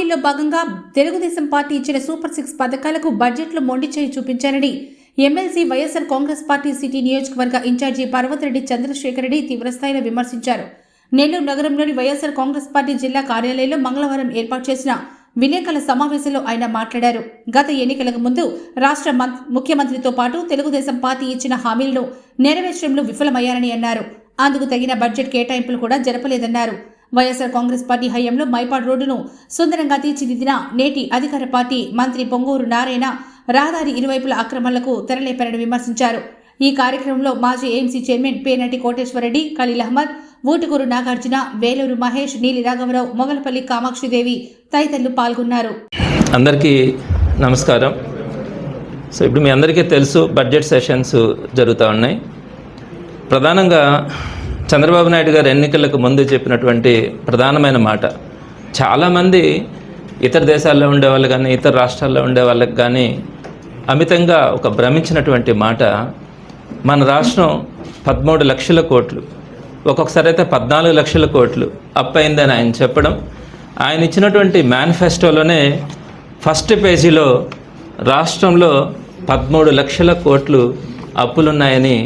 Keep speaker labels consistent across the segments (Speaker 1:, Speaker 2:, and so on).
Speaker 1: హామీల్లో భాగంగా తెలుగుదేశం పార్టీ ఇచ్చిన super six పథకాలకు బడ్జెట్లో మొండి చేయి చూపించారని MLC YSR Congress party city నియోజకవర్గ ఇన్ఛార్జి పర్వతరెడ్డి చంద్రశేఖర్ రెడ్డి తీవ్రస్థాయిలో విమర్శించారు. నెల్లూరు నగరంలోని వైఎస్ఆర్ కాంగ్రెస్ పార్టీ జిల్లా కార్యాలయంలో మంగళవారం ఏర్పాటు చేసిన విలేకరుల సమావేశంలో ఆయన మాట్లాడారు. గత ఎన్నికలకు ముందు రాష్ట్ర ముఖ్యమంత్రితో పాటు తెలుగుదేశం పార్టీ ఇచ్చిన హామీలను నెరవేర్చడంలో విఫలమయ్యారని అన్నారు. అందుకు తగిన బడ్జెట్ కేటాయింపులు కూడా జరపలేదన్నారు. వైఎస్ఆర్ కాంగ్రెస్ పార్టీ హయాంలో మైపాడ్ రోడ్డును సుందరంగా తీర్చిదిద్దిన నేటి అధికార పార్టీ మంత్రి పొంగూరు నారాయణ రహదారి ఇరువైపుల అక్రమాలకు తెరలేపారని విమర్శించారు. ఈ కార్యక్రమంలో మాజీ ఏఎంసీ చైర్మన్ పేనటి కోటేశ్వరరెడ్డి ఖలీల్ అహ్మద్ ఊటుకూరు నాగార్జున వేలూరు మహేష్ నీలి రాఘవరావు మొగలపల్లి కామాక్షిదేవి తదితరులు పాల్గొన్నారు.
Speaker 2: అందరికీ నమస్కారం. సో ఇప్పుడు మీ అందరికీ తెలుసు బడ్జెట్ సెషన్స్ జరుగుతూ ఉన్నాయి. ప్రధానంగా చంద్రబాబు నాయుడు గారు ఎన్నికలకు ముందు చెప్పినటువంటి ప్రధానమైన మాట. చాలామంది ఇతర దేశాల్లో ఉండే వాళ్ళు కానీ ఇతర రాష్ట్రాల్లో ఉండే వాళ్ళకి కానీ అమితంగా ఒక భ్రమించినటువంటి మాట మన రాష్ట్రం పదమూడు లక్షల కోట్లు. ఒక్కొక్కసారి అయితే పద్నాలుగు లక్షల కోట్లు అప్పయిందని ఆయన చెప్పడం. ఆయన ఇచ్చినటువంటి మేనిఫెస్టోలోనే ఫస్ట్ పేజీలో రాష్ట్రంలో పదమూడు లక్షల కోట్లు అప్పులున్నాయని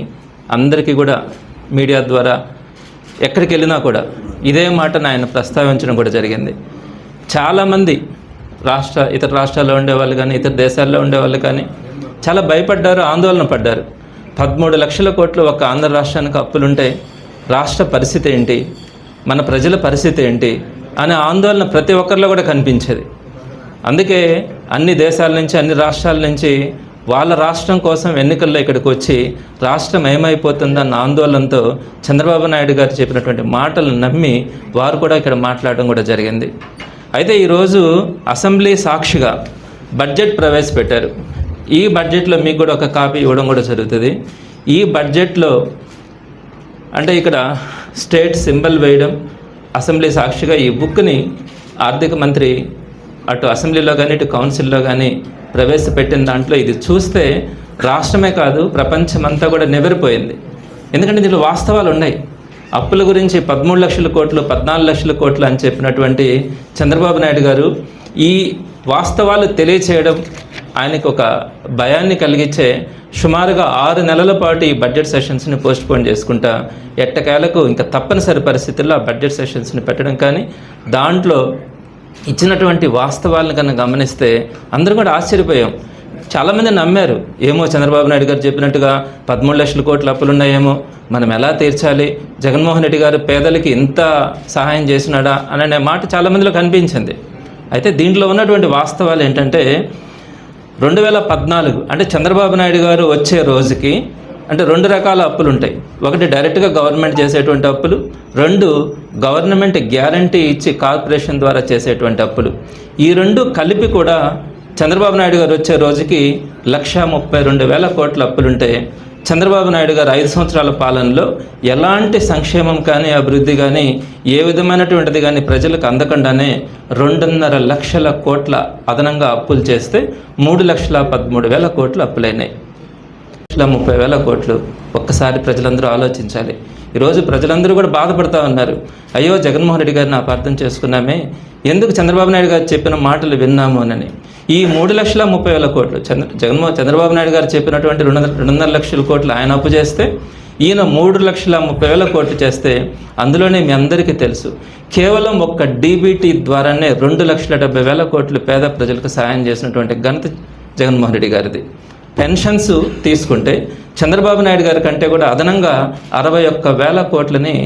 Speaker 2: అందరికీ కూడా మీడియా ద్వారా ఎక్కడికి వెళ్ళినా కూడా ఇదే మాటను ఆయన ప్రస్తావించడం కూడా జరిగింది. చాలామంది రాష్ట్ర ఇతర రాష్ట్రాల్లో ఉండేవాళ్ళు కానీ ఇతర దేశాల్లో ఉండేవాళ్ళు కానీ చాలా భయపడ్డారు ఆందోళన పడ్డారు. పదమూడు లక్షల కోట్లు ఒక ఆంధ్ర రాష్ట్రానికి అప్పులుంటే రాష్ట్ర పరిస్థితి ఏంటి? మన ప్రజల పరిస్థితి ఏంటి? అనే ఆందోళన ప్రతి ఒక్కరిలో కూడా కనిపించేది. అందుకే అన్ని దేశాల నుంచి అన్ని రాష్ట్రాల నుంచి వాళ్ళ రాష్ట్రం కోసం ఎన్నికల్లో ఇక్కడికి వచ్చి రాష్ట్రం ఏమైపోతుందన్న ఆందోళనతో చంద్రబాబు నాయుడు గారు చెప్పినటువంటి మాటలు నమ్మి వారు కూడా ఇక్కడ మాట్లాడడం కూడా జరిగింది. అయితే ఈరోజు అసెంబ్లీ సాక్షిగా బడ్జెట్ ప్రవేశపెట్టారు. ఈ బడ్జెట్లో మీకు కూడా ఒక కాపీ ఇవ్వడం కూడా జరుగుతుంది. ఈ బడ్జెట్లో అంటే ఇక్కడ స్టేట్ సింబల్ వేయడం అసెంబ్లీ సాక్షిగా ఈ బుక్ని ఆర్థిక మంత్రి అటు అసెంబ్లీలో కానీ ఇటు కౌన్సిల్లో కానీ ప్రవేశపెట్టిన దాంట్లో ఇది చూస్తే రాష్ట్రమే కాదు ప్రపంచమంతా కూడా నెవరిపోయింది. ఎందుకంటే దీనిలో వాస్తవాలు ఉన్నాయి. అప్పుల గురించి పదమూడు లక్షల కోట్లు పద్నాలుగు లక్షల కోట్లు అని చెప్పినటువంటి చంద్రబాబు నాయుడు గారు ఈ వాస్తవాలు తెలియచేయడం ఆయనకు ఒక భయాన్ని కలిగించే సుమారుగా ఆరు నెలల పాటు ఈ బడ్జెట్ సెషన్స్ని పోస్ట్పోన్ చేసుకుంటా ఎట్టకేలకు ఇంకా తప్పనిసరి పరిస్థితుల్లో ఆ బడ్జెట్ సెషన్స్ని పెట్టడం కానీ దాంట్లో ఇచ్చినటువంటి వాస్తవాలను కన్నా గమనిస్తే అందరూ కూడా ఆశ్చర్యపోయాం. చాలామంది నమ్మారు ఏమో చంద్రబాబు నాయుడు గారు చెప్పినట్టుగా పదమూడు లక్షల కోట్ల అప్పులున్నాయేమో మనం ఎలా తీర్చాలి? జగన్మోహన్ రెడ్డి గారు పేదలకి ఇంత సహాయం చేసినాడా? అనే మాట చాలామందిలో కనిపించింది. అయితే దీంట్లో ఉన్నటువంటి వాస్తవాలు ఏంటంటే రెండు వేల పద్నాలుగు అంటే చంద్రబాబు నాయుడు గారు వచ్చే రోజుకి అంటే రెండు రకాల అప్పులు ఉంటాయి. ఒకటి డైరెక్ట్గా గవర్నమెంట్ చేసేటువంటి అప్పులు రెండు గవర్నమెంట్ గ్యారంటీ ఇచ్చి కార్పొరేషన్ ద్వారా చేసేటువంటి అప్పులు. ఈ రెండు కలిపి కూడా చంద్రబాబు నాయుడు గారు వచ్చే రోజుకి లక్ష ముప్పై రెండు వేల కోట్ల అప్పులుంటే చంద్రబాబు నాయుడు గారు ఐదు సంవత్సరాల పాలనలో ఎలాంటి సంక్షేమం కానీ అభివృద్ధి కానీ ఏ విధమైనటువంటిది కానీ ప్రజలకు అందకుండానే రెండున్నర లక్షల కోట్ల అదనంగా అప్పులు చేస్తే మూడు లక్షల పదమూడు వేల కోట్లు అప్పులైనాయి. లక్షల ముప్పై వేల కోట్లు ఒక్కసారి ప్రజలందరూ ఆలోచించాలి. ఈరోజు ప్రజలందరూ కూడా బాధపడతా ఉన్నారు. అయ్యో జగన్మోహన్ రెడ్డి గారిని అపార్థం చేసుకున్నామే. ఎందుకు చంద్రబాబు నాయుడు గారు చెప్పిన మాటలు విన్నాము అని ఈ మూడు లక్షల ముప్పై వేల కోట్లు చంద్ర జగన్మోహన్ చంద్రబాబు నాయుడు గారు చెప్పినటువంటి రెండు రెండున్నర లక్షల కోట్లు ఆయన అప్పు చేస్తే ఈయన మూడు లక్షల ముప్పై వేల కోట్లు చేస్తే అందులోనే మీ అందరికీ తెలుసు. కేవలం ఒక్క డీబీటీ ద్వారానే రెండు లక్షల డెబ్బై వేల కోట్లు పేద ప్రజలకు సాయం చేసినటువంటి ఘనత జగన్మోహన్ రెడ్డి గారిది. పెన్షన్స్ తీసుకుంటే చంద్రబాబు నాయుడు గారి కంటే కూడా అదనంగా అరవై ఒక్క వేల కోట్లని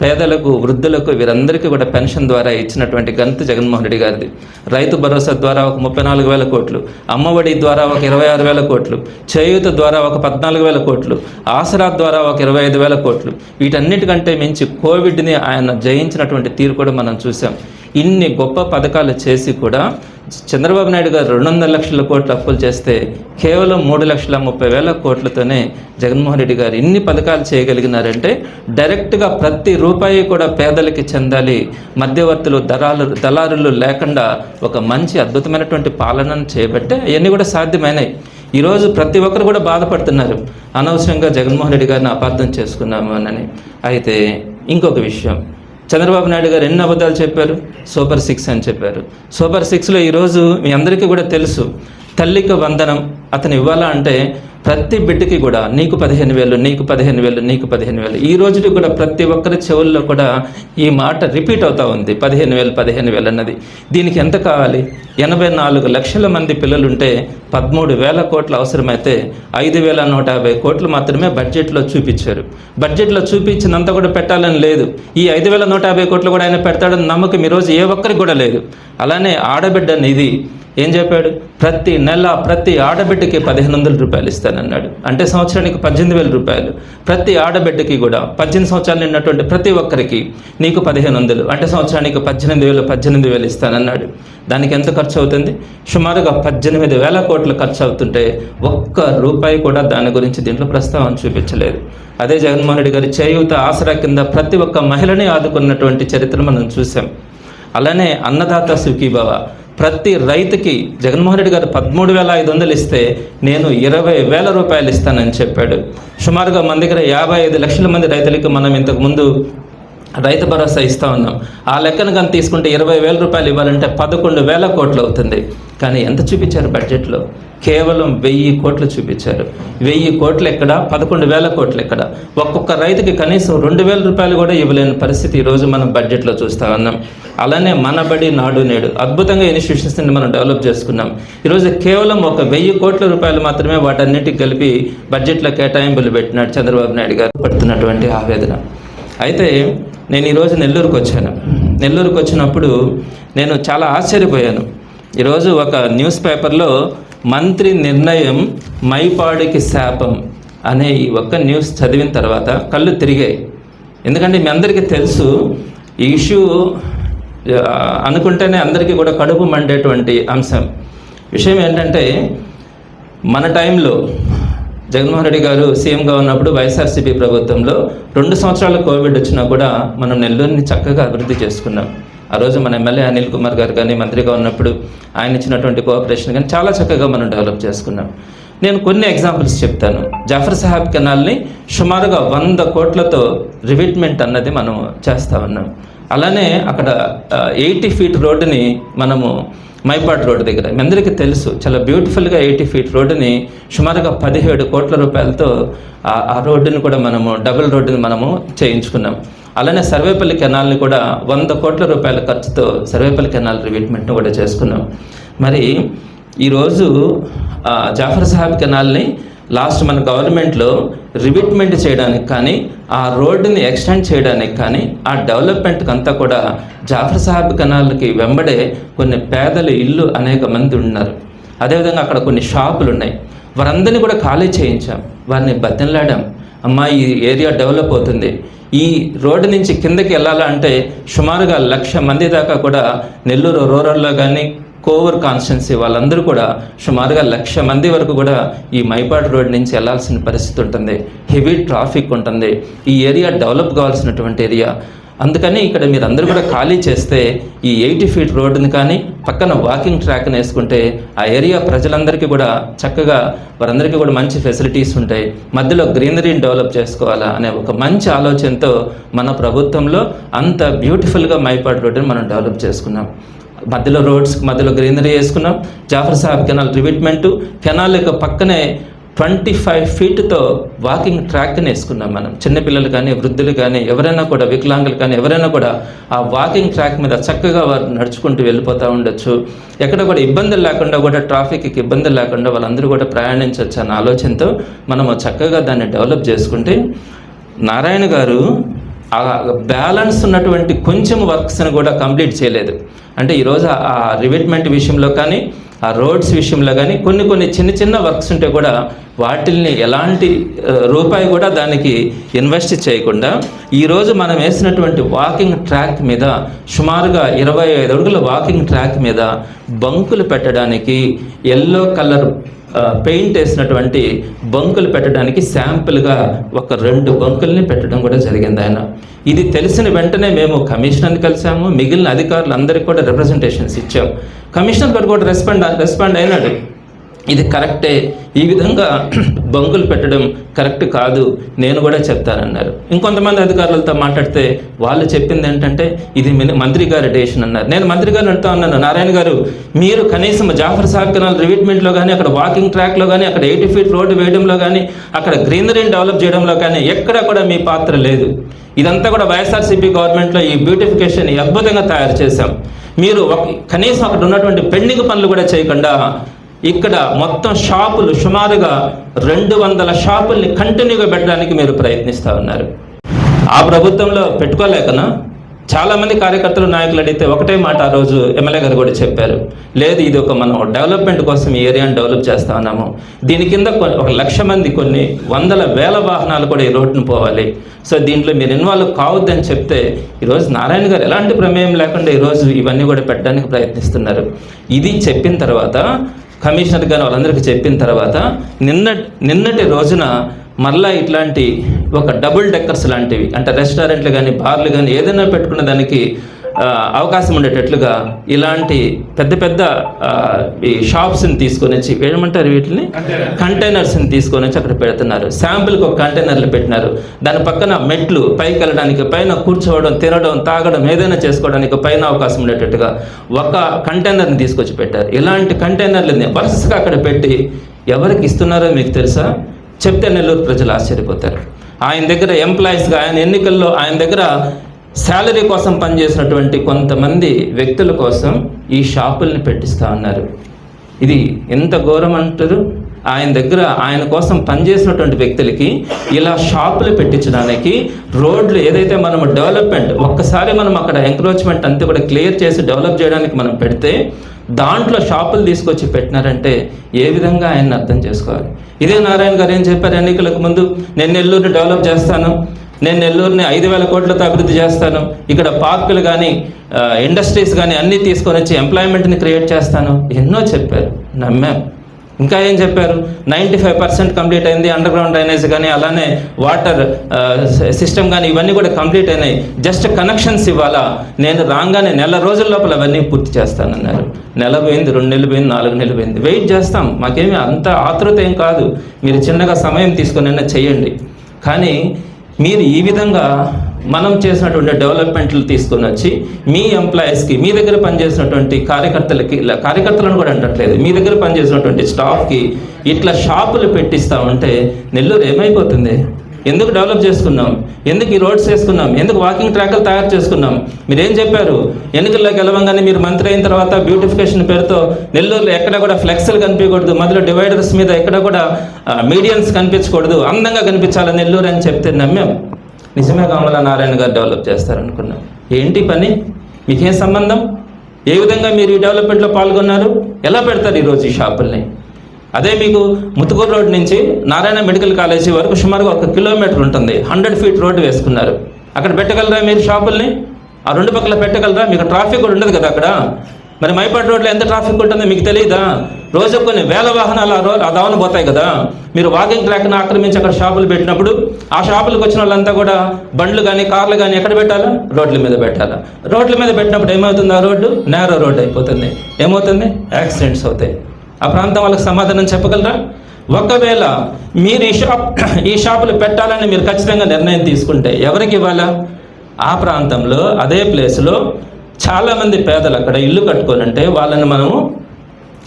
Speaker 2: పేదలకు వృద్ధులకు వీరందరికీ కూడా పెన్షన్ ద్వారా ఇచ్చినటువంటి ఘనత జగన్మోహన్ రెడ్డి గారిది. రైతు భరోసా ద్వారా ఒక ముప్పై నాలుగు వేల కోట్లు అమ్మఒడి ద్వారా ఒక ఇరవై ఆరు వేల కోట్లు చేయూత ద్వారా ఒక పద్నాలుగు వేల కోట్లు ఆసరా ద్వారా ఒక ఇరవై ఐదు వేల కోట్లు. వీటన్నిటికంటే మించి కోవిడ్ని ఆయన జయించినటువంటి తీరు కూడా మనం చూసాం ఇన్ని గొప్ప పథకాలు చేసి కూడా చంద్రబాబు నాయుడు గారు రెండు వందల లక్షల కోట్లు అప్పులు చేస్తే కేవలం మూడు లక్షల ముప్పై వేల కోట్లతోనే జగన్మోహన్ రెడ్డి గారు ఇన్ని పథకాలు చేయగలిగినారంటే డైరెక్ట్గా ప్రతి రూపాయి కూడా పేదలకి చెందాలి మధ్యవర్తులు దళాలు దళారులు లేకుండా ఒక మంచి అద్భుతమైనటువంటి పాలనను చేపట్టే అవన్నీ కూడా సాధ్యమైనాయి. ఈరోజు ప్రతి ఒక్కరు కూడా బాధపడుతున్నారు. అనవసరంగా జగన్మోహన్ రెడ్డి గారిని అపార్థం చేసుకున్నాము అని. అయితే ఇంకొక విషయం. చంద్రబాబు నాయుడు గారు ఎన్ని అబద్ధాలు చెప్పారు? సూపర్ సిక్స్ అని చెప్పారు. సూపర్ సిక్స్లో ఈరోజు మీ అందరికీ కూడా తెలుసు తల్లికి వందనం అతను ఇవ్వాలా అంటే ప్రతి బిడ్డకి కూడా నీకు పదిహేను వేలు నీకు పదిహేను వేలు నీకు పదిహేను వేలు. ఈ రోజుకి కూడా ప్రతి ఒక్కరి చెవుల్లో కూడా ఈ మాట రిపీట్ అవుతా ఉంది. పదిహేను వేలు పదిహేను వేలు అన్నది. దీనికి ఎంత కావాలి? ఎనభై నాలుగు లక్షల మంది పిల్లలుంటే పదమూడు వేల కోట్లు అవసరమైతే ఐదు వేల నూట యాభై కోట్లు మాత్రమే బడ్జెట్లో చూపించారు. బడ్జెట్లో చూపించినంత కూడా పెట్టాలని లేదు. ఈ ఐదు వేల నూట యాభై కోట్లు కూడా ఆయన పెడతాడని నమ్మకం ఈరోజు ఏ ఒక్కరికి కూడా లేదు. అలానే ఆడబిడ్డ నిధి ఏం చెప్పాడు? ప్రతి నెల ప్రతి ఆడబిడ్డకి పదిహేను వందల రూపాయలు ఇస్తానన్నాడు. అంటే సంవత్సరానికి పద్దెనిమిది వేల రూపాయలు. ప్రతి ఆడబిడ్డకి కూడా పద్దెనిమిది సంవత్సరాలు నిన్నటువంటి ప్రతి ఒక్కరికి నీకు పదిహేను వందలు. అంటే సంవత్సరానికి పద్దెనిమిది వేలు పద్దెనిమిది వేలు ఇస్తానన్నాడు. దానికి ఎంత ఖర్చు అవుతుంది? సుమారుగా పద్దెనిమిది వేల కోట్లు ఖర్చు అవుతుంటే ఒక్క రూపాయి కూడా దాని గురించి దీంట్లో ప్రస్తావన చూపించలేదు. అదే జగన్మోహన్ రెడ్డి గారి చేయూత ఆసరా కింద ప్రతి ఒక్క మహిళని ఆదుకున్నటువంటి చరిత్ర మనం చూసాం అలానే అన్నదాత సుఖీభవ ప్రతి రైతుకి జగన్మోహన్ రెడ్డి గారు పదమూడు వేల ఐదు వందలు ఇస్తే నేను ఇరవై వేల రూపాయలు ఇస్తానని చెప్పాడు. సుమారుగా మన దగ్గర యాభై ఐదు లక్షల మంది రైతులకు మనం ఇంతకుముందు రైతు భరోసా ఇస్తూ ఉన్నాం. ఆ లెక్కను కానీ తీసుకుంటే ఇరవై వేల రూపాయలు ఇవ్వాలంటే పదకొండు వేల కోట్లు అవుతుంది. కానీ ఎంత చూపించారు బడ్జెట్లో? కేవలం వెయ్యి కోట్లు చూపించారు. వెయ్యి కోట్లు ఎక్కడ? పదకొండు వేల కోట్లు ఎక్కడ? ఒక్కొక్క రైతుకి కనీసం రెండు వేల రూపాయలు కూడా ఇవ్వలేని పరిస్థితి ఈరోజు మనం బడ్జెట్లో చూస్తూ ఉన్నాం. అలానే మన బడి నాడు నేడు. అద్భుతంగా ఇన్స్టిట్యూషన్స్ని మనం డెవలప్ చేసుకున్నాం. ఈరోజు కేవలం ఒక వెయ్యి కోట్ల రూపాయలు మాత్రమే వాటన్నిటికి కలిపి బడ్జెట్లో కేటాయింపులు పెట్టినాడు చంద్రబాబు నాయుడు గారు. పడుతున్నటువంటి ఆవేదన. అయితే నేను ఈరోజు నెల్లూరుకు వచ్చాను. నెల్లూరుకు వచ్చినప్పుడు నేను చాలా ఆశ్చర్యపోయాను. ఈరోజు ఒక న్యూస్ పేపర్లో మంత్రి నిర్ణయం మైపాడికి శాపం అనే ఈ ఒక్క న్యూస్ చదివిన తర్వాత కళ్ళు తిరిగాయి. ఎందుకంటే మీ అందరికీ తెలుసు ఈ ఇష్యూ అనుకుంటేనే అందరికీ కూడా కడుపు మండేటువంటి అంశం. విషయం ఏంటంటే మన టైంలో జగన్మోహన్ రెడ్డి గారు సీఎంగా ఉన్నప్పుడు వైఎస్ఆర్సీపీ ప్రభుత్వంలో రెండు సంవత్సరాల కోవిడ్ వచ్చినా కూడా మనం నెల్లూరుని చక్కగా అభివృద్ధి చేసుకున్నాం. ఆ రోజు మన ఎమ్మెల్యే అనిల్ కుమార్ గారు కానీ మంత్రిగా ఉన్నప్పుడు ఆయన ఇచ్చినటువంటి కోఆపరేషన్ కానీ చాలా చక్కగా మనం డెవలప్ చేసుకున్నాం. నేను కొన్ని ఎగ్జాంపుల్స్ చెప్తాను. జాఫర్ సాహెబ్ కెనాల్ని సుమారుగా వంద కోట్లతో రివిట్మెంట్ అన్నది మనం చేస్తా ఉన్నాం. అలానే అక్కడ ఎయిటీ ఫీట్ రోడ్డుని మనము మైపాడ్ రోడ్డు దగ్గర. మీ అందరికీ తెలుసు చాలా బ్యూటిఫుల్గా ఎయిటీ ఫీట్ రోడ్డుని సుమారుగా పదిహేడు కోట్ల రూపాయలతో ఆ రోడ్డుని కూడా మనము డబుల్ రోడ్డుని మనము చేయించుకున్నాం. అలానే సర్వేపల్లి కెనాల్ని కూడా వంద కోట్ల రూపాయల ఖర్చుతో సర్వేపల్లి కెనాల్ రివీట్మెంట్ను కూడా చేసుకున్నాం. మరి ఈరోజు జాఫర్ సాహెబ్ కెనాల్ని లాస్ట్ మన గవర్నమెంట్లో రివిట్మెంట్ చేయడానికి కానీ ఆ రోడ్డుని ఎక్స్టెండ్ చేయడానికి కానీ ఆ డెవలప్మెంట్కి అంతా కూడా జాఫర్ సాహెబ్ కనాలకి వెంబడే కొన్ని పేదల ఇల్లు అనేక మంది ఉన్నారు. అదేవిధంగా అక్కడ కొన్ని షాపులు ఉన్నాయి. వారందరినీ కూడా ఖాళీ చేయించాం. వారిని బతినలాడాం అమ్మా ఈ ఏరియా డెవలప్ అవుతుంది. ఈ రోడ్డు నుంచి కిందకి వెళ్ళాలంటే సుమారుగా లక్ష మంది దాకా కూడా నెల్లూరు రూరల్లో కానీ కోవూర్ కాన్స్టిట్యున్సీ వాళ్ళందరూ కూడా సుమారుగా లక్ష మంది వరకు కూడా ఈ మైపాడ్ రోడ్ నుంచి వెళ్ళాల్సిన పరిస్థితి ఉంటుంది. హెవీ ట్రాఫిక్ ఉంటుంది. ఈ ఏరియా డెవలప్ కావాల్సినటువంటి ఏరియా. అందుకని ఇక్కడ మీరు అందరూ కూడా ఖాళీ చేస్తే ఈ ఎయిటీ ఫీట్ రోడ్డుని కానీ పక్కన వాకింగ్ ట్రాక్ని వేసుకుంటే ఆ ఏరియా ప్రజలందరికీ కూడా చక్కగా వారందరికీ కూడా మంచి ఫెసిలిటీస్ ఉంటాయి. మధ్యలో గ్రీనరీని డెవలప్ చేసుకోవాలా అనే ఒక మంచి ఆలోచనతో మన ప్రభుత్వంలో అంత బ్యూటిఫుల్గా మైపాడ్ రోడ్డుని మనం డెవలప్ చేసుకున్నాం. మధ్యలో రోడ్స్ మధ్యలో గ్రీనరీ వేసుకున్నాం. Jafar Saheb canal revetment canal యొక్క పక్కనే ట్వంటీ ఫైవ్ ఫీట్తో వాకింగ్ ట్రాక్ని వేసుకున్నాం మనం. చిన్నపిల్లలు కానీ వృద్ధులు కానీ ఎవరైనా కూడా వికలాంగులు కానీ ఎవరైనా కూడా ఆ వాకింగ్ ట్రాక్ మీద చక్కగా వారు నడుచుకుంటూ వెళ్ళిపోతూ ఉండొచ్చు. ఎక్కడ కూడా ఇబ్బందులు లేకుండా కూడా ట్రాఫిక్కి ఇబ్బందులు లేకుండా వాళ్ళందరూ కూడా ప్రయాణించవచ్చు అన్న ఆలోచనతో మనము చక్కగా దాన్ని డెవలప్ చేసుకుంటే నారాయణ గారు ఆ బ్యాలెన్స్ ఉన్నటువంటి కొంచెం వర్క్స్ని కూడా కంప్లీట్ చేయలేదు. అంటే ఈరోజు ఆ రివిట్మెంట్ విషయంలో కానీ ఆ రోడ్స్ విషయంలో కానీ కొన్ని కొన్ని చిన్న చిన్న వర్క్స్ ఉంటే కూడా వాటిల్ని ఎలాంటి రూపాయి కూడా దానికి ఇన్వెస్ట్ చేయకుండా ఈరోజు మనం వేసినటువంటి వాకింగ్ ట్రాక్ మీద సుమారుగా ఇరవై ఐదు అడుగుల వాకింగ్ ట్రాక్ మీద బంకులు పెట్టడానికి ఎల్లో కలర్ పెయింట్ వేసినటువంటి బంకులు పెట్టడానికి శాంపుల్గా ఒక రెండు బంకుల్ని పెట్టడం కూడా జరిగింది ఆయన. ఇది తెలిసిన వెంటనే మేము కమిషనర్ని కలిసాము మిగిలిన అధికారులు అందరికీ కూడా రిప్రజెంటేషన్స్ ఇచ్చాము కమిషనర్ గారు కూడా రెస్పాండ్ రెస్పాండ్ అయినాడు. ఇది కరెక్టే. ఈ విధంగా బంకులు పెట్టడం కరెక్ట్ కాదు. నేను కూడా చెప్తానన్నారు. ఇంకొంతమంది అధికారులతో మాట్లాడితే వాళ్ళు చెప్పింది ఏంటంటే ఇది మిని- మంత్రి గారి డేషన్ అన్నారు. నేను మంత్రి గారు అంటూ ఉన్నాను. నారాయణ గారు మీరు కనీసం జాఫర్ సాహబ్ కెనాల్ రివీట్మెంట్లో కానీ అక్కడ వాకింగ్ ట్రాక్లో కానీ అక్కడ ఎయిటీ ఫీట్ రోడ్డు వేయడంలో కానీ అక్కడ గ్రీనరీని డెవలప్ చేయడంలో కానీ ఎక్కడ కూడా మీ పాత్ర లేదు. ఇదంతా కూడా వైఎస్ఆర్సీపీ గవర్నమెంట్లో ఈ బ్యూటిఫికేషన్ అద్భుతంగా తయారు చేశాం. మీరు ఒక- కనీసం అక్కడ ఉన్నటువంటి పెండింగ్ పనులు కూడా చేయకుండా ఇక్కడ మొత్తం షాపులు సుమారుగా రెండు వందల షాపుల్ని కంటిన్యూగా పెట్టడానికి మీరు ప్రయత్నిస్తూ ఉన్నారు. ఆ ప్రభుత్వంలో పెట్టుకోలేకనా? చాలా మంది కార్యకర్తలు నాయకులు అడిగితే ఒకటే మాట ఆ రోజు ఎమ్మెల్యే గారు కూడా చెప్పారు. లేదు ఇది ఒక మనం డెవలప్మెంట్ కోసం ఈ ఏరియాను డెవలప్ చేస్తా ఉన్నాము. దీని కింద కొ- ఒక లక్ష మంది కొన్ని వందల వేల వాహనాలు కూడా ఈ రోడ్డును పోవాలి. సో దీంట్లో మీరు ఇన్వాల్వ్ కావద్దని చెప్తే ఈరోజు నారాయణ గారు ఎలాంటి ప్రమేయం లేకుండా ఈరోజు ఇవన్నీ కూడా పెట్టడానికి ప్రయత్నిస్తున్నారు. ఇది చెప్పిన తర్వాత కమిషనర్ గారు వాళ్ళందరికీ చెప్పిన తర్వాత నిన్న నిన్నటి రోజున మరలా ఇట్లాంటి ఒక డబుల్ డెక్కర్స్ లాంటివి అంటే రెస్టారెంట్లు కానీ బార్లు కానీ ఏదైనా పెట్టుకునే దానికి అవకాశం ఉండేటట్లుగా ఇలాంటి పెద్ద పెద్ద ఈ షాప్స్ని తీసుకొని వచ్చి ఏమంటారు వీటిని? కంటైనర్స్ని తీసుకొని వచ్చి అక్కడ పెడుతున్నారు. శాంపుల్కి ఒక కంటైనర్లు పెట్టినారు. దాని పక్కన మెట్లు పైకి వెళ్ళడానికి పైన కూర్చోవడం తినడం తాగడం ఏదైనా చేసుకోవడానికి పైన అవకాశం ఉండేటట్టుగా ఒక కంటైనర్ని తీసుకొచ్చి పెట్టారు. ఇలాంటి కంటైనర్లని వరుసగా అక్కడ పెట్టి ఎవరికి ఇస్తున్నారో మీకు తెలుసా? చెప్తే నెల్లూరు ప్రజలు ఆశ్చర్యపోతారు. ఆయన దగ్గర ఎంప్లాయీస్గా ఆయన ఎన్నికల్లో ఆయన దగ్గర శాలరీ కోసం పనిచేసినటువంటి కొంతమంది వ్యక్తుల కోసం ఈ షాపుల్ని పెట్టిస్తా ఉన్నారు. ఇది ఎంత ఘోరం అంటారు? ఆయన దగ్గర ఆయన కోసం పనిచేసినటువంటి వ్యక్తులకి ఇలా షాపులు పెట్టించడానికి రోడ్లు ఏదైతే మనం డెవలప్మెంట్ ఒక్కసారి మనం అక్కడ ఎంక్రోచ్మెంట్ అంతా కూడా క్లియర్ చేసి డెవలప్ చేయడానికి మనం పెడితే దాంట్లో షాపులు తీసుకొచ్చి పెట్టినారంటే ఏ విధంగా ఆయన అర్థం చేసుకోవాలి? ఇదే నారాయణ గారు ఏం చెప్పారు? ఎన్నికలకు ముందు నేను నెల్లూరుని డెవలప్ చేస్తాను. నేను నెల్లూరుని ఐదు వేల కోట్లతో అభివృద్ధి చేస్తాను. ఇక్కడ పార్కులు కానీ ఇండస్ట్రీస్ కానీ అన్నీ తీసుకొని వచ్చి ఎంప్లాయ్మెంట్ని క్రియేట్ చేస్తాను. ఎన్నో చెప్పారు. నమ్మాం. ఇంకా ఏం చెప్పారు? నైంటీ ఫైవ్ పర్సెంట్ కంప్లీట్ అయింది అండర్ గ్రౌండ్ డ్రైనేజ్ కానీ అలానే వాటర్ సిస్టమ్ కానీ ఇవన్నీ కూడా కంప్లీట్ అయినాయి. జస్ట్ కనెక్షన్స్ ఇవ్వాలా? నేను రాగానే నెల రోజుల లోపల అవన్నీ పూర్తి చేస్తానన్నారు. నెల పోయింది రెండు నెలలు పోయింది నాలుగు నెలలు పోయింది. వెయిట్ చేస్తాం. మాకేమీ అంత ఆతృత ఏం కాదు. మీరు చిన్నగా సమయం తీసుకొని అయినా చేయండి కానీ మీరు ఈ విధంగా మనం చేసినటువంటి డెవలప్మెంట్లు తీసుకొని వచ్చి మీ ఎంప్లాయీస్కి మీ దగ్గర పనిచేసినటువంటి కార్యకర్తలకి ఇలా కార్యకర్తలను కూడా అంటట్లేదు మీ దగ్గర పనిచేసినటువంటి స్టాఫ్కి ఇట్లా షాపులు పెట్టిస్తూ ఉంటే నెల్లూరు ఏమైపోతుంది? ఎందుకు డెవలప్ చేసుకున్నాం? ఎందుకు ఈ రోడ్స్ వేసుకున్నాం? ఎందుకు వాకింగ్ ట్రాక్లు తయారు చేసుకున్నాం? మీరేం చెప్పారు? ఎన్నికల్లోకి గెలవంగానే మీరు మంత్రి అయిన తర్వాత బ్యూటిఫికేషన్ పేరుతో నెల్లూరులో ఎక్కడ కూడా ఫ్లెక్స్లు కనిపించకూడదు మధ్యలో డివైడర్స్ మీద ఎక్కడ కూడా మీడియన్స్ కనిపించకూడదు అందంగా కనిపించాలి నెల్లూరు అని చెప్తే నమ్మాం. నిజమే కమల నారాయణ గారు డెవలప్ చేస్తారనుకున్నాం. ఏంటి పని? మీకేం సంబంధం? ఏ విధంగా మీరు ఈ డెవలప్మెంట్లో పాల్గొన్నారు? ఎలా పెడతారు ఈరోజు ఈ షాపుల్ని? అదే మీకు ముతుకూరు రోడ్ నుంచి నారాయణ మెడికల్ కాలేజీ వరకు సుమారుగా ఒక కిలోమీటర్ ఉంటుంది. హండ్రెడ్ ఫీట్ రోడ్డు వేసుకున్నారు. అక్కడ పెట్టగలరా మీరు షాపుల్ని? ఆ రెండు పక్కల పెట్టగలరా? మీకు ట్రాఫిక్ కూడా ఉండదు కదా అక్కడ? మరి మైపాటి రోడ్లో ఎంత ట్రాఫిక్ ఉంటుందో మీకు తెలియదా రోజు కొన్ని వేల వాహనాలు ఆ రోజు ఆ దావన పోతాయి కదా? మీరు వాకింగ్ ట్రాక్ను ఆక్రమించి అక్కడ షాపులు పెట్టినప్పుడు ఆ షాపులకు వచ్చిన వాళ్ళంతా కూడా బండ్లు కానీ కార్లు కానీ ఎక్కడ పెట్టాలా? రోడ్ల మీద పెట్టాలా? రోడ్ల మీద పెట్టినప్పుడు ఏమవుతుంది ఆ రోడ్డు? నేరో రోడ్డు అయిపోతుంది. ఏమవుతుంది? యాక్సిడెంట్స్ అవుతాయి. ఆ ప్రాంతం వాళ్ళకి సమాధానం చెప్పగలరా? ఒకవేళ మీరు ఈ షాప్ ఈ షాపులు పెట్టాలని మీరు ఖచ్చితంగా నిర్ణయం తీసుకుంటే ఎవరికి ఇవ్వాలా? ఆ ప్రాంతంలో అదే ప్లేస్లో చాలామంది పేదలు అక్కడ ఇల్లు కట్టుకోనంటే వాళ్ళని మనము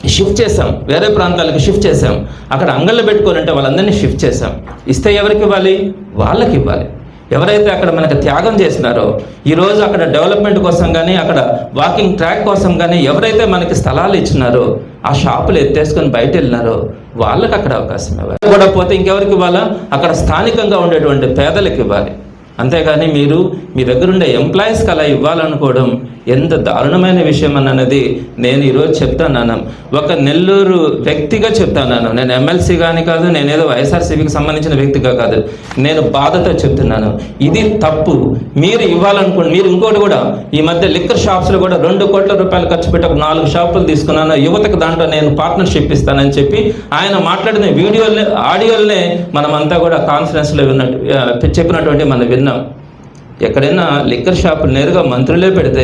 Speaker 2: షిఫ్ట్ చేసాం వేరే ప్రాంతాలకు షిఫ్ట్ చేసాం అక్కడ అంగళ్ళు పెట్టుకోనంటే వాళ్ళందరినీ షిఫ్ట్ చేసాం ఇస్తే ఎవరికి ఇవ్వాలి? వాళ్ళకి ఇవ్వాలి. ఎవరైతే అక్కడ మనకు త్యాగం చేసినారో ఈరోజు అక్కడ డెవలప్మెంట్ కోసం కానీ అక్కడ వాకింగ్ ట్రాక్ కోసం కానీ ఎవరైతే మనకి స్థలాలు ఇచ్చినారో ఆ షాపులు ఎత్తేసుకొని బయట వెళ్ళినారో వాళ్ళకి అక్కడ అవకాశం ఇవ్వాలి. కూడా పోతే ఇంకెవరికి ఇవ్వాలా? అక్కడ స్థానికంగా ఉండేటువంటి పేదలకు ఇవ్వాలి. అంతేగాని మీరు మీ దగ్గరుండే ఎంప్లాయీస్కి అలా ఇవ్వాలనుకోవడం ఎంత దారుణమైన విషయం అన్నది నేను ఈరోజు చెప్తాను ఒక నెల్లూరు వ్యక్తిగా చెప్తాను నేను ఎమ్మెల్సీ కానీ కాదు నేను ఏదో వైఎస్ఆర్సీపీకి సంబంధించిన వ్యక్తిగా కాదు. నేను బాధతో చెప్తున్నాను ఇది తప్పు. మీరు ఇవ్వాలనుకోండి మీరు ఇంకోటి కూడా ఈ మధ్య లిక్కర్ షాప్స్లో కూడా రెండు కోట్ల రూపాయలు ఖర్చు పెట్టి ఒక నాలుగు షాపులు తీసుకున్నాను. యువతకు దాంట్లో నేను పార్ట్నర్షిప్ ఇస్తానని చెప్పి ఆయన మాట్లాడిన వీడియోలనే ఆడియోలనే మనమంతా కూడా కాన్ఫరెన్స్లో విన్నట్టు చెప్పినటువంటి మనం విన్నాం ఎక్కడైనా లిక్కర్ షాపులు నేరుగా మంత్రులే పెడితే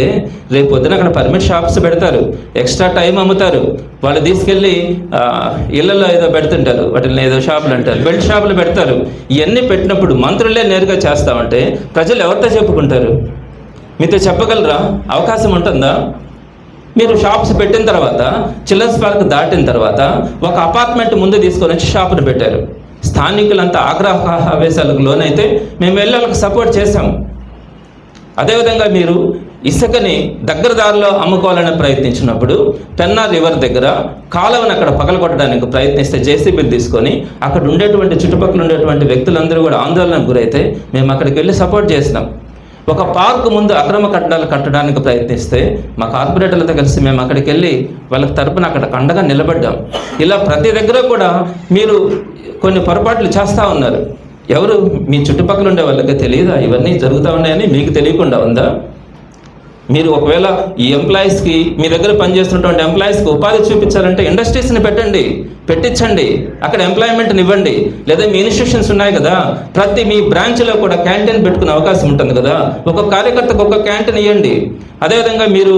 Speaker 2: రేపు పొద్దున అక్కడ పర్మిట్ షాప్స్ పెడతారు. ఎక్స్ట్రా టైం అమ్ముతారు. వాళ్ళు తీసుకెళ్ళి ఇళ్ళలో ఏదో పెడుతుంటారు. వాటిని ఏదో షాపులు అంటారు. బెల్ట్ షాపులు పెడతారు. ఇవన్నీ పెట్టినప్పుడు మంత్రులే నేరుగా చేస్తామంటే ప్రజలు ఎవరితో చెప్పుకుంటారు? మీతో చెప్పగలరా? అవకాశం ఉంటుందా? మీరు షాప్స్ పెట్టిన తర్వాత చిల్డ్రన్స్ పార్క్ దాటిన తర్వాత ఒక అపార్ట్మెంట్ ముందు తీసుకొని వచ్చి షాపును పెట్టారు. స్థానికులంతా ఆగ్రహావేశాలకు లోనైతే మేము వెళ్ళి వాళ్ళకి సపోర్ట్ చేశాం. అదేవిధంగా మీరు ఇసుకని దగ్గర దారిలో అమ్ముకోవాలని ప్రయత్నించినప్పుడు పెన్నా రివర్ దగ్గర కాలువను అక్కడ పగలగొట్టడానికి ప్రయత్నిస్తే జేసీబీలు తీసుకొని అక్కడ ఉండేటువంటి చుట్టుపక్కల ఉండేటువంటి వ్యక్తులందరూ కూడా ఆందోళనకు గురైతే మేము అక్కడికి వెళ్ళి సపోర్ట్ చేసినాం. ఒక పార్క్ ముందు అక్రమ కట్టడాలు కట్టడానికి ప్రయత్నిస్తే మా కార్పొరేటర్లతో కలిసి మేము అక్కడికి వెళ్ళి వాళ్ళకి తరపున అక్కడ అండగా నిలబడ్డాం. ఇలా ప్రతి దగ్గర కూడా మీరు కొన్ని పొరపాట్లు చేస్తూ ఉన్నారు. ఎవరు? మీ చుట్టుపక్కల ఉండే వాళ్ళకి తెలియదా? ఇవన్నీ జరుగుతూ ఉన్నాయని మీకు తెలియకుండా ఉందా? మీరు ఒకవేళ ఈ ఎంప్లాయీస్కి మీ దగ్గర పనిచేస్తున్నటువంటి ఎంప్లాయీస్కి ఉపాధి చూపించాలంటే ఇండస్ట్రీస్ని పెట్టండి పెట్టించండి అక్కడ ఎంప్లాయ్మెంట్ని ఇవ్వండి. లేదా మీ ఇన్స్టిట్యూషన్స్ ఉన్నాయి కదా ప్రతి మీ బ్రాంచ్లో కూడా క్యాంటీన్ పెట్టుకునే అవకాశం ఉంటుంది కదా. ఒక కార్యకర్తకు ఒక క్యాంటీన్ ఇవ్వండి అదేవిధంగా మీరు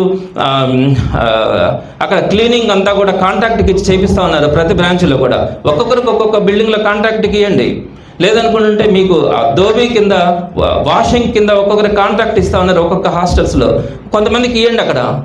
Speaker 2: అక్కడ క్లీనింగ్ అంతా కూడా కాంట్రాక్ట్కి ఇచ్చి చేపిస్తూ ఉన్నారు ప్రతి బ్రాంచ్లో కూడా. ఒక్కొక్కరికి ఒక్కొక్క బిల్డింగ్లో కాంట్రాక్ట్కి ఇవ్వండి లేదనుకుంటే మీకు ఆ దోబీ కింద వాషింగ్ కింద ఒక్కొక్కరి కాంట్రాక్ట్ ఇస్తా ఉన్నారు ఒక్కొక్క హాస్టల్స్లో. కొంతమందికి ఇవ్వండి అక్కడ.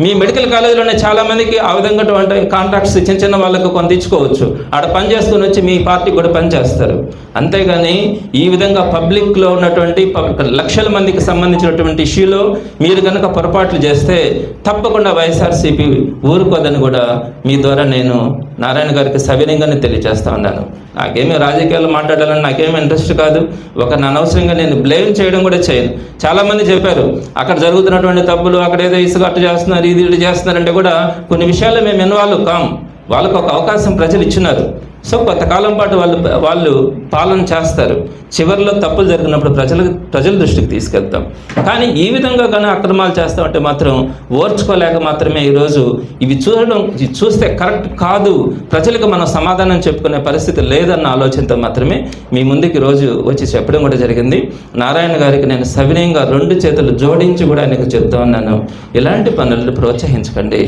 Speaker 2: మీ మెడికల్ కాలేజీలోనే చాలామందికి ఆ విధంగా కాంట్రాక్ట్స్ చిన్న చిన్న వాళ్ళకు కొంత ఇచ్చుకోవచ్చు. ఆడ పని చేసుకుని వచ్చి మీ పార్టీ కూడా పనిచేస్తారు అంతేగాని ఈ విధంగా పబ్లిక్లో ఉన్నటువంటి ప- లక్షల మందికి సంబంధించినటువంటి ఇష్యూలో మీరు కనుక పొరపాట్లు చేస్తే తప్పకుండా వైఎస్ఆర్సీపీ ఊరుకోదని కూడా మీ ద్వారా నేను నారాయణ గారికి సవినయంగానే తెలియజేస్తా ఉన్నాను. నాకేమీ రాజకీయాలు మాట్లాడాలని నాకేమీ ఇంట్రెస్ట్ కాదు. ఒక అనవసరంగా నేను బ్లేమ్ చేయడం కూడా చేయను. చాలామంది చెప్పారు అక్కడ జరుగుతున్నటువంటి తప్పులు అక్కడ ఏదో ఇసుక చేస్తున్నారు ఇది ఇది చేస్తున్నారంటే కూడా కొన్ని విషయాల్లో మేము ఇన్వాల్వ్ కాం. వాళ్ళకు ఒక అవకాశం ప్రజలు ఇచ్చినారు. సో కొంతకాలం పాటు వాళ్ళు వాళ్ళు పాలన చేస్తారు. చివరిలో తప్పులు జరిగినప్పుడు ప్రజలకు ప్రజల దృష్టికి తీసుకెళ్తాం. కానీ ఈ విధంగా కానీ అక్రమాలు చేస్తామంటే మాత్రం ఓర్చుకోలేక మాత్రమే ఈరోజు ఇవి చూడడం ఇవి చూస్తే కరెక్ట్ కాదు. ప్రజలకు మనం సమాధానం చెప్పుకునే పరిస్థితి లేదన్న ఆలోచనతో మాత్రమే మీ ముందుకు రోజు వచ్చి చెప్పడం కూడా జరిగింది. నారాయణ గారికి నేను సవినయంగా రెండు చేతులు జోడించి కూడా ఆయనకు చెప్తా ఉన్నాను. ఇలాంటి పనులను ప్రోత్సహించకండి.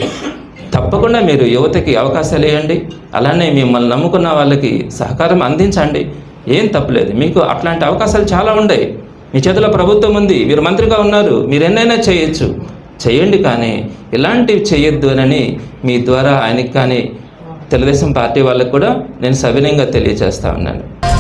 Speaker 2: తప్పకుండా మీరు యువతకి అవకాశాలు ఇవ్వండి. అలానే మిమ్మల్ని నమ్ముకున్న వాళ్ళకి సహకారం అందించండి. ఏం తప్పలేదు. మీకు అట్లాంటి అవకాశాలు చాలా ఉన్నాయి. మీ చేతిలో ప్రభుత్వం ఉంది. మీరు మంత్రిగా ఉన్నారు. మీరు ఎన్నైనా చేయొచ్చు. చేయండి కానీ ఇలాంటివి చేయొద్దు అని మీ ద్వారా ఆయనకి కానీ తెలుగుదేశం పార్టీ వాళ్ళకు కూడా నేను సవినయంగా తెలియజేస్తా ఉన్నాను.